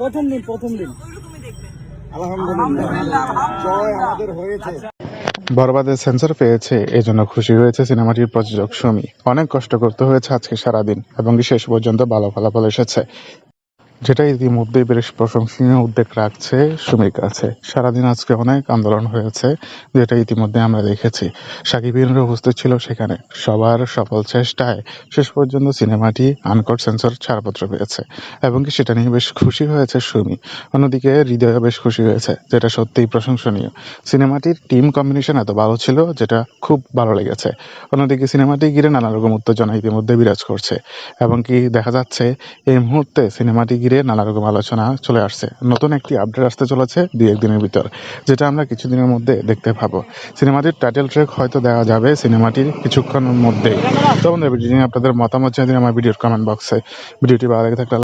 প্রথম দিন প্রথম দিন ওরকমই দেখবেন আলহামদুলিল্লাহ। জয় আমাদের হয়েছে। বরবাদের সেন্সর পেয়েছে এই জন্য খুশি হয়েছে সিনেমাটির প্রযোজক সুমি। অনেক কষ্ট করতে হয়েছে আজকে সারাদিন এবং শেষ পর্যন্ত ভালো ফলাফল এসেছে। যেটা ইতিমধ্যেই বেশ প্রশংসনীয় উদ্বেগ রাখছে সুমির কাছে সারাদিন আজকে অনেক আন্দোলন হয়েছে, যেটা ইতিমধ্যে আমরা দেখেছি। সাকিবিনরা উপস্থিত ছিল সেখানে। সবার সফল চেষ্টায় শেষ পর্যন্ত সিনেমাটি আনকট সেন্সর ছাড়পত্র পেয়েছে এবং কি সেটা নিয়ে বেশ খুশি হয়েছে সুমি। অন্যদিকে হৃদয় বেশ খুশি হয়েছে, যেটা সত্যিই প্রশংসনীয়। সিনেমাটির টিম কম্বিনেশন এত ভালো ছিল যেটা খুব ভালো লেগেছে। অন্যদিকে সিনেমাটি ঘিরে নানা রকম উত্তেজনা ইতিমধ্যে বিরাজ করছে। এবং কি দেখা যাচ্ছে, এই মুহূর্তে সিনেমাটি ঘিরে নানা রকম আলোচনা চলে আসছে। নতুন একটি আপডেট আসতে চলেছে দুই একদিনের ভিতর, যেটা আমরা কিছুদিনের মধ্যে দেখতে পাবো। সিনেমাটির টাইটেল ট্র্যাক হয়তো দেওয়া যাবে সিনেমাটির কিছুক্ষণের মধ্যেই। তো ভিডিও নিয়ে আপনাদের মতামত জানিয়ে আমার ভিডিওর কমেন্ট বক্সে ভিডিওটি ভালো লাগে থাকলে